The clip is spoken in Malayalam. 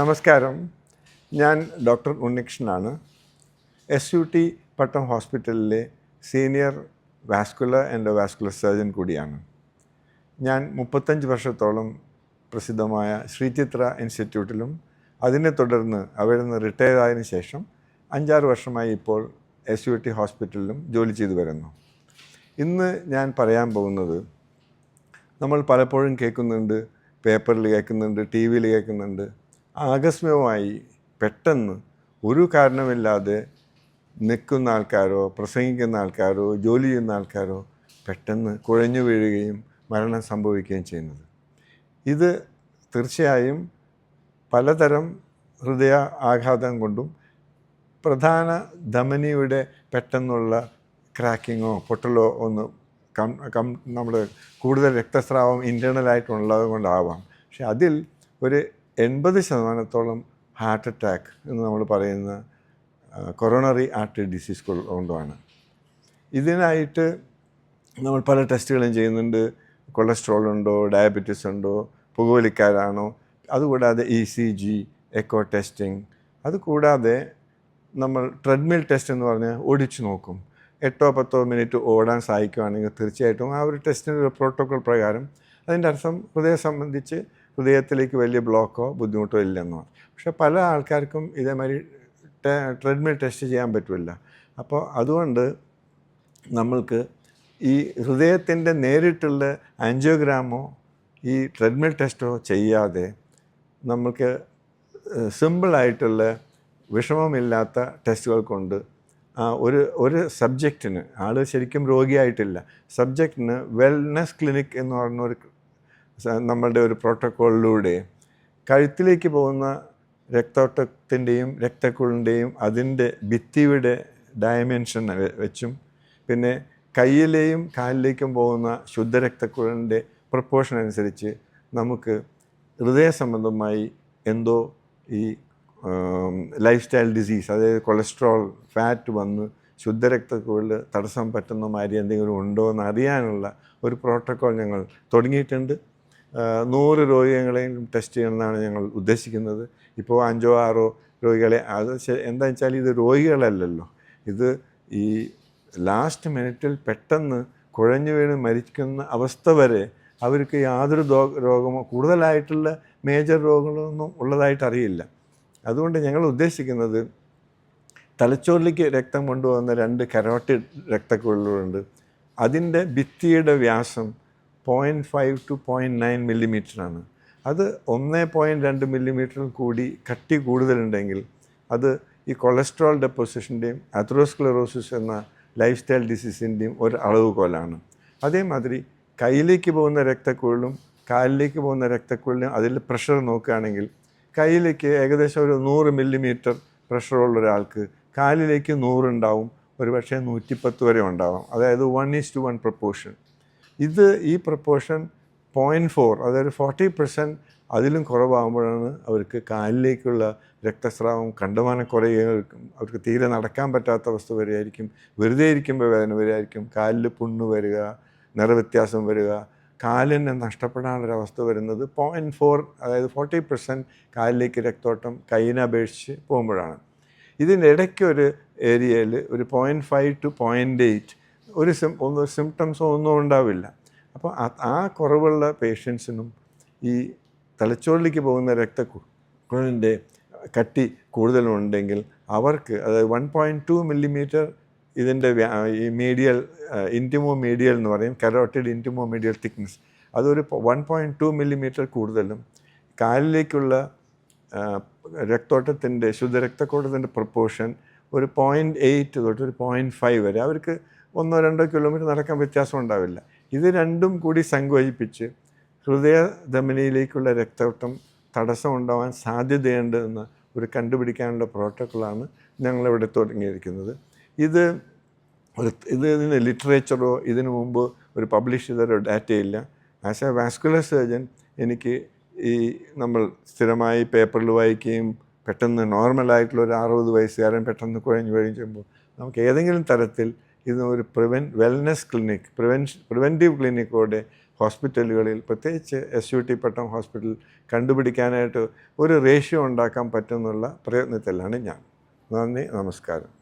നമസ്കാരം. ഞാൻ ഡോക്ടർ ഉണ്ണികൃഷ്ണനാണ്. എസ് യു ടി പട്ടം ഹോസ്പിറ്റലിലെ senior vascular and vascular surgeon കൂടിയാണ്. ഞാൻ മുപ്പത്തഞ്ച് വർഷത്തോളം പ്രസിദ്ധമായ ശ്രീചിത്ര ഇൻസ്റ്റിറ്റ്യൂട്ടിലും അതിനെ തുടർന്ന് അവിടെ നിന്ന് റിട്ടയർ ആയതിനു ശേഷം അഞ്ചാറ് വർഷമായി ഇപ്പോൾ എസ് യു ടി ഹോസ്പിറ്റലിലും ജോലി ചെയ്തു വരുന്നു. ഇന്ന് ഞാൻ പറയാൻ പോകുന്നത് നമ്മൾ പലപ്പോഴും കേൾക്കുന്നുണ്ട് പേപ്പറിൽ കേൾക്കുന്നുണ്ട് ടി വിയിൽ കേൾക്കുന്നുണ്ട് ആകസ്മികമായി പെട്ടെന്ന് ഒരു കാരണമില്ലാതെ നിൽക്കുന്ന ആൾക്കാരോ പ്രസംഗിക്കുന്ന ആൾക്കാരോ ജോലി ചെയ്യുന്ന ആൾക്കാരോ പെട്ടെന്ന് കുഴഞ്ഞു വീഴുകയും മരണം സംഭവിക്കുകയും ചെയ്യുന്നത്. ഇത് തീർച്ചയായും പലതരം ഹൃദയ ആഘാതം കൊണ്ടും പ്രധാന ധമനിയുടെ പെട്ടെന്നുള്ള ക്രാക്കിങ്ങോ പൊട്ടലോ ഒന്ന് കം കം നമ്മൾ കൂടുതൽ രക്തസ്രാവം ഇന്റേർണലായിട്ടുള്ളത് കൊണ്ടാവാം പക്ഷെ അതിൽ ഒരു എൺപത് ശതമാനത്തോളം ഹാർട്ട് അറ്റാക്ക് എന്ന് നമ്മൾ പറയുന്ന കൊറോണറി ആർട്ടറി ഡിസീസ് കൊണ്ടുമാണ്. ഇതിനായിട്ട് നമ്മൾ പല ടെസ്റ്റുകളും ചെയ്യുന്നുണ്ട്. കൊളസ്ട്രോൾ ഉണ്ടോ ഡയബറ്റീസ് ഉണ്ടോ പുകവലിക്കാരാണോ അതുകൂടാതെ E C G echo testing അതുകൂടാതെ നമ്മൾ ട്രെഡ്മിൽ ടെസ്റ്റ് എന്ന് പറഞ്ഞാൽ ഓടിച്ചു നോക്കും. എട്ടോ പത്തോ മിനിറ്റ് ഓടാൻ സഹായിക്കുകയാണെങ്കിൽ തീർച്ചയായിട്ടും ആ ഒരു ടെസ്റ്റിന്റെ ഒരു പ്രോട്ടോകോൾ പ്രകാരം അതിന്റെ അർത്ഥം ഹൃദയം സംബന്ധിച്ച് ഹൃദയത്തിലേക്ക് വലിയ ബ്ലോക്കോ ബുദ്ധിമുട്ടോ ഇല്ലെന്നോ പക്ഷേ പല ആൾക്കാർക്കും ഇതേമാതിരി ട്രെഡ്മിൽ ടെസ്റ്റ് ചെയ്യാൻ പറ്റില്ല. അപ്പോൾ അതുകൊണ്ട് നമ്മൾക്ക് ഈ ഹൃദയത്തിന്റെ നേരിട്ടുള്ള ആൻജിയോഗ്രാമോ ഈ ട്രെഡ്മിൽ ടെസ്റ്റോ ചെയ്യാതെ നമ്മൾക്ക് സിമ്പിളായിട്ടുള്ള വിഷമമില്ലാത്ത ടെസ്റ്റുകൾ കൊണ്ട് ഒരു ഒരു സബ്ജക്റ്റിന് ആൾ ശരിക്കും രോഗിയായിട്ടില്ല. സബ്ജക്റ്റിന് വെൽനെസ് ക്ലിനിക് എന്ന് പറഞ്ഞ ഒരു സ- നമ്മളുടെ ഒരു പ്രോട്ടോക്കോളിലൂടെ കഴുത്തിലേക്ക് പോകുന്ന രക്തോട്ടത്തിന്റെയും രക്തക്കുളിന്റെയും അതിന്റെ ഭിത്തിയുടെ ഡയമെൻഷൻ വെച്ചും പിന്നെ കയ്യിലെയും കാലിലേക്കും പോകുന്ന ശുദ്ധരക്തക്കുഴലിന്റെ പ്രപ്പോർഷൻ അനുസരിച്ച് നമുക്ക് ഹൃദയ സംബന്ധമായി എന്തോ ഈ ലൈഫ് സ്റ്റൈൽ ഡിസീസ് അതായത് കൊളസ്ട്രോൾ ഫാറ്റ് വന്ന് ശുദ്ധരക്തക്കുഴൽ തടസ്സം പറ്റുന്ന മാതിരി എന്തെങ്കിലും ഉണ്ടോ എന്ന് അറിയാനുള്ള ഒരു പ്രോട്ടോക്കോൾ ഞങ്ങൾ തുടങ്ങിയിട്ടുണ്ട്. നൂറ് രോഗികളെയും ടെസ്റ്റ് ചെയ്യണമെന്നാണ് ഞങ്ങൾ ഉദ്ദേശിക്കുന്നത്. ഇപ്പോൾ അഞ്ചോ ആറോ രോഗികളെ അത് എന്താണെന്ന് എന്താ വെച്ചാൽ ഇത് രോഗികളല്ലല്ലോ. ഇത് ഈ ലാസ്റ്റ് മിനിറ്റിൽ പെട്ടെന്ന് കുഴഞ്ഞു വീണ് മരിക്കുന്ന അവസ്ഥ വരെ അവർക്ക് യാതൊരു രോഗമോ കൂടുതലായിട്ടുള്ള മേജർ രോഗങ്ങളൊന്നും ഉള്ളതായിട്ട് അറിയില്ല. അതുകൊണ്ട് ഞങ്ങൾ ഉദ്ദേശിക്കുന്നത് തലച്ചോറിലേക്ക് രക്തം കൊണ്ടുപോകുന്ന രണ്ട് കരോട്ടിഡ് രക്തക്കുഴലുകളുണ്ട്. അതിന്റെ ഭിത്തിയുടെ വ്യാസം point five two point nine മില്ലിമീറ്ററാണ് അത് ഒന്ന് പോയിന്റ് രണ്ട് മില്ലിമീറ്ററിൽ കൂടി കട്ടി കൂടുതലുണ്ടെങ്കിൽ അത് ഈ കൊളസ്ട്രോൾ ഡെപ്പോസിഷന്റെയും അത്രോസ്ക്ലറോസിസ് എന്ന ലൈഫ് സ്റ്റൈൽ ഡിസീസിന്റെയും ഒരു അളവുകോലാണ്. അതേമാതിരി കയ്യിലേക്ക് പോകുന്ന രക്തക്കുഴലും കാലിലേക്ക് പോകുന്ന രക്തക്കുഴലിനും അതിൽ പ്രഷർ നോക്കുകയാണെങ്കിൽ കയ്യിലേക്ക് ഏകദേശം ഒരു നൂറ് മില്ലിമീറ്റർ പ്രഷറുള്ള ഒരാൾക്ക് കാലിലേക്ക് നൂറുണ്ടാവും ഒരു പക്ഷേ നൂറ്റിപ്പത്ത് വരെ ഉണ്ടാവും. അതായത് one is to one proportion ഇത് ഈ പ്രപ്പോർഷൻ പോയിന്റ് ഫോർ അതായത് ഫോർട്ടി പെർസെന്റ് അതിലും കുറവാകുമ്പോഴാണ് അവർക്ക് കാലിലേക്കുള്ള രക്തസ്രാവം കണ്ടമാനം കുറയുകയും അവർക്ക് തീരെ നടക്കാൻ പറ്റാത്ത അവസ്ഥ വരികയായിരിക്കും വെറുതെ ഇരിക്കുമ്പോൾ വേദന വരികയായിരിക്കും കാലിൽ പുണ്ണ് വരിക നിറവ്യത്യാസം വരിക കാലിന് നഷ്ടപ്പെടാനൊരവസ്ഥ വരുന്നത് പോയിന്റ് ഫോർ അതായത് ഫോർട്ടി പെർസെന്റ് കാലിലേക്ക് രക്തോട്ടം കൈയിനെ അപേക്ഷിച്ച് പോകുമ്പോഴാണ്. ഇതിന്റെ ഇടയ്ക്ക് ഒരു ഏരിയയിൽ ഒരു point five two point eight ഒരു സിം ഒന്നും സിംറ്റംസോ ഒന്നും ഉണ്ടാവില്ല. അപ്പോൾ ആ- കുറവുള്ള പേഷ്യൻസിനും ഈ തലച്ചോറിലേക്ക് പോകുന്ന രക്തക്കുഴലിന്റെ കട്ടി കൂടുതലുണ്ടെങ്കിൽ അവർക്ക് അതായത് വൺ പോയിന്റ് ടു മില്ലിമീറ്റർ ഇതിന്റെ ഈ മീഡിയൽ ഇന്റിമോ മീഡിയൽ എന്ന് പറയും കരോട്ടിഡ് ഇന്റിമോ മീഡിയൽ തിക്നെസ് അതൊരു വൺ പോയിന്റ് ടു മില്ലിമീറ്റർ കൂടുതലും കാലിലേക്കുള്ള രക്തോട്ടത്തിന്റെ ശുദ്ധരക്തക്കോട്ടത്തിന്റെ പ്രപ്പോർഷൻ ഒരു പോയിന്റ് എയ്റ്റ് തൊട്ട് ഒരു പോയിന്റ് ഫൈവ് വരെ അവർക്ക് ഒന്നോ രണ്ടോ കിലോമീറ്റർ നടക്കാൻ വ്യത്യാസം ഉണ്ടാവില്ല. ഇത് രണ്ടും കൂടി സങ്കോചിപ്പിച്ച് ഹൃദയ ധമനിയിലേക്കുള്ള രക്തോട്ടം തടസ്സം ഉണ്ടാവാൻ സാധ്യതയുണ്ട് എന്ന് ഒരു കണ്ടുപിടിക്കാനുള്ള പ്രോട്ടോക്കോളാണ് ഞങ്ങളിവിടെ തുടങ്ങിയിരിക്കുന്നത്. ഇത് ഒരു ഇത് ഇതിന് ലിറ്ററേച്ചറോ ഇതിനു മുമ്പ് ഒരു പബ്ലിഷ് ചെയ്തൊരു ഡാറ്റയില്ല. ആസ് എ വാസ്കുലർ സർജൻ എനിക്ക് ഈ നമ്മൾ സ്ഥിരമായി പേപ്പറിൽ വായിക്കുകയും പെട്ടെന്ന് നോർമലായിട്ടുള്ള ഒരു അറുപത് വയസ്സുകാരൻ പെട്ടെന്ന് കുഴഞ്ഞു വീഴുകയും ചെയ്യുമ്പോൾ നമുക്ക് ഏതെങ്കിലും തരത്തിൽ ഇത് ഒരു പ്രിവെൻ വെൽനെസ് ക്ലിനിക് പ്രിവെൻഷൻ പ്രിവെന്റീവ് ക്ലിനിക്കോടെ ഹോസ്പിറ്റലുകളിൽ പ്രത്യേകിച്ച് S U T Pattom hospital കണ്ടുപിടിക്കാനായിട്ട് ഒരു റേഷ്യോ ഉണ്ടാക്കാൻ പറ്റുന്നുള്ള പ്രയത്നത്തിലാണ് ഞാൻ. നന്ദി നമസ്കാരം.